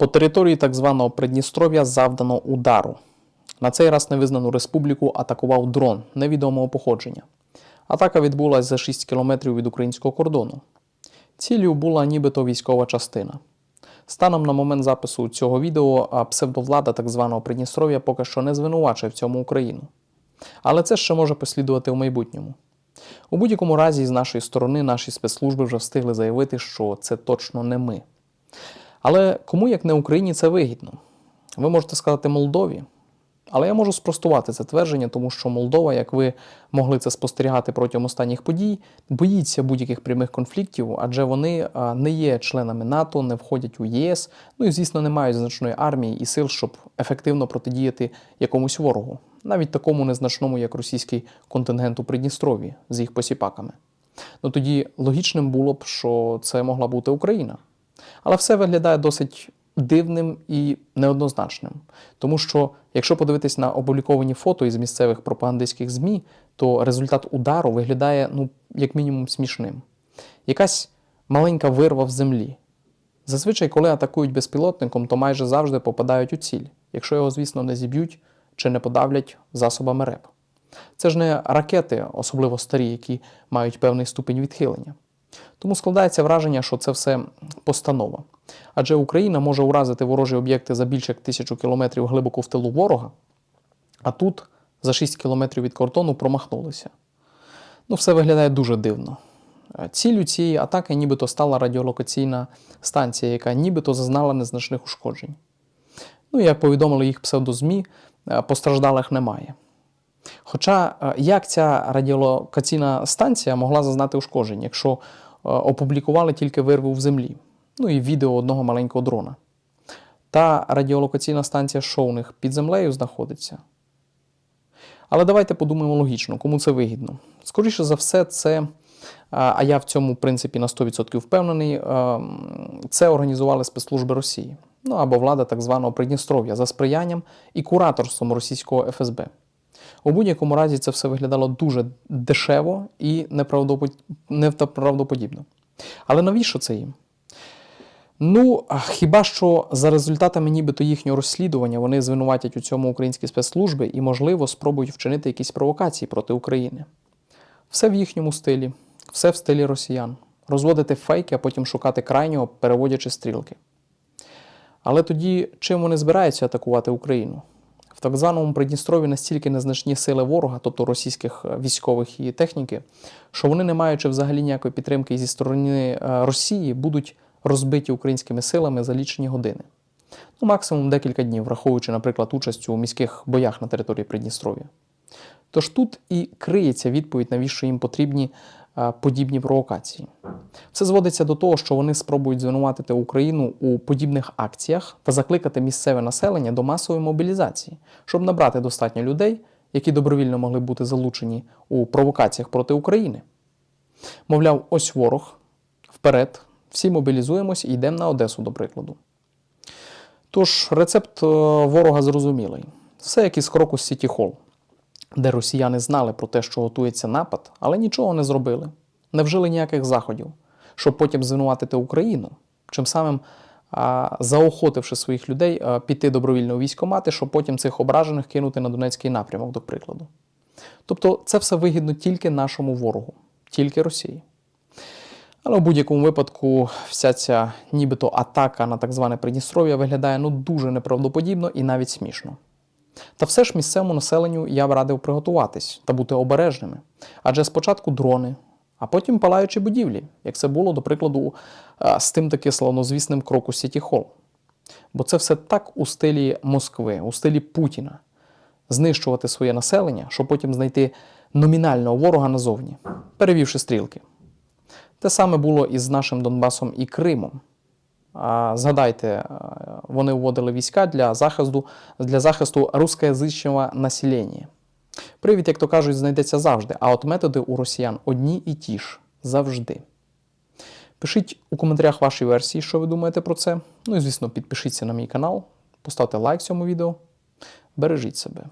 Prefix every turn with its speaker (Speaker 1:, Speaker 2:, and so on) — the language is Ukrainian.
Speaker 1: По території так званого Придністров'я завдано удару. На цей раз невизнану республіку атакував дрон невідомого походження. Атака відбулася за 6 кілометрів від українського кордону. Ціллю була нібито військова частина. Станом на момент запису цього відео псевдовлада так званого Придністров'я поки що не звинувачує в цьому Україну. Але це ще може послідувати у майбутньому. У будь-якому разі, з нашої сторони, наші спецслужби вже встигли заявити, що це точно не ми. Але кому, як не Україні, це вигідно? Ви можете сказати Молдові. Але я можу спростувати це твердження, тому що Молдова, як ви могли це спостерігати протягом останніх подій, боїться будь-яких прямих конфліктів, адже вони не є членами НАТО, не входять у ЄС, ну і, звісно, не мають значної армії і сил, щоб ефективно протидіяти якомусь ворогу, навіть такому незначному, як російський контингент у Придністров'ї з їх посіпаками. Ну тоді логічним було б, що це могла бути Україна. Але все виглядає досить дивним і неоднозначним. Тому що, якщо подивитись на опубліковані фото із місцевих пропагандистських ЗМІ, то результат удару виглядає, ну, як мінімум, смішним. Якась маленька вирва в землі. Зазвичай, коли атакують безпілотником, то майже завжди попадають у ціль, якщо його, звісно, не зіб'ють чи не подавлять засобами РЕП. Це ж не ракети, особливо старі, які мають певний ступінь відхилення. Тому складається враження, що це все постанова. Адже Україна може уразити ворожі об'єкти за більше як тисячу кілометрів глибоко в тилу ворога, а тут за 6 кілометрів від кордону промахнулися. Ну, все виглядає дуже дивно. Е, Ціллю цієї атаки нібито стала радіолокаційна станція, яка нібито зазнала незначних ушкоджень. Ну, як повідомили їх псевдозмі, е, постраждалих немає. Хоча е, як ця радіолокаційна станція могла зазнати ушкоджень, якщо е, опублікували тільки вирву в землі, ну і відео одного маленького дрона. Та радіолокаційна станція, що у них під землею знаходиться. Але давайте подумаємо логічно, кому це вигідно. Скоріше за все, це, а а я в цьому, в принципі, на 100% впевнений, е, це організували спецслужби Росії, ну або влада так званого Придністров'я за сприянням і кураторством російського ФСБ. У будь-якому разі це все виглядало дуже дешево і неправдоподібно. Але навіщо це їм? Ну, хіба що за результатами нібито їхнього розслідування вони звинуватять у цьому українські спецслужби і, можливо, спробують вчинити якісь провокації проти України. Все в їхньому стилі, все в стилі росіян. Розводити фейки, а потім шукати крайнього, переводячи стрілки. Але тоді чим вони збираються атакувати Україну? Так званому Придністрові настільки незначні сили ворога, тобто російських е, військових і техніки, що вони, не маючи взагалі ніякої підтримки зі сторони е, Росії, будуть розбиті українськими силами за лічені години. Ну, максимум декілька днів, враховуючи, наприклад, участь у міських боях на території Придністров'я. Тож тут і криється відповідь, навіщо їм потрібні е, подібні провокації. Все зводиться до того, що вони спробують звинуватити Україну у подібних акціях та закликати місцеве населення до масової мобілізації, щоб набрати достатньо людей, які добровільно могли бути залучені у провокаціях проти України. Мовляв, ось ворог, вперед, всі мобілізуємось і йдемо на Одесу, до прикладу. Тож рецепт е, ворога зрозумілий. Все як із кроку з Сіті Холл, де росіяни знали про те, що готується напад, але нічого не зробили, не вжили ніяких заходів, щоб потім звинуватити Україну, чим самим заохотивши своїх людей піти добровільно у військкомати, щоб потім цих ображених кинути на Донецький напрямок, до прикладу. Тобто це все вигідно тільки нашому ворогу, тільки Росії. Але в будь-якому випадку вся ця нібито атака на так зване Придністров'я виглядає ну дуже неправдоподібно і навіть смішно. Та все ж місцевому населенню я б радив приготуватись та бути обережними. Адже спочатку дрони, а потім палаючі будівлі, як це було, до прикладу, з тим таки славнозвісним кроку Сіті Холл. Бо це все так у стилі Москви, у стилі Путіна. Знищувати своє населення, щоб потім знайти номінального ворога назовні, перевівши стрілки. Те саме було і з нашим Донбасом і Кримом. Згадайте, е, вони вводили війська для захисту, для захисту рускоязичного населення. Привід, як то кажуть, знайдеться завжди, а от методи у росіян одні і ті ж завжди. Пишіть у коментарях ваші версії, що ви думаєте про це. Ну і, звісно, підпишіться на мій канал, поставте лайк цьому відео. Бережіть себе.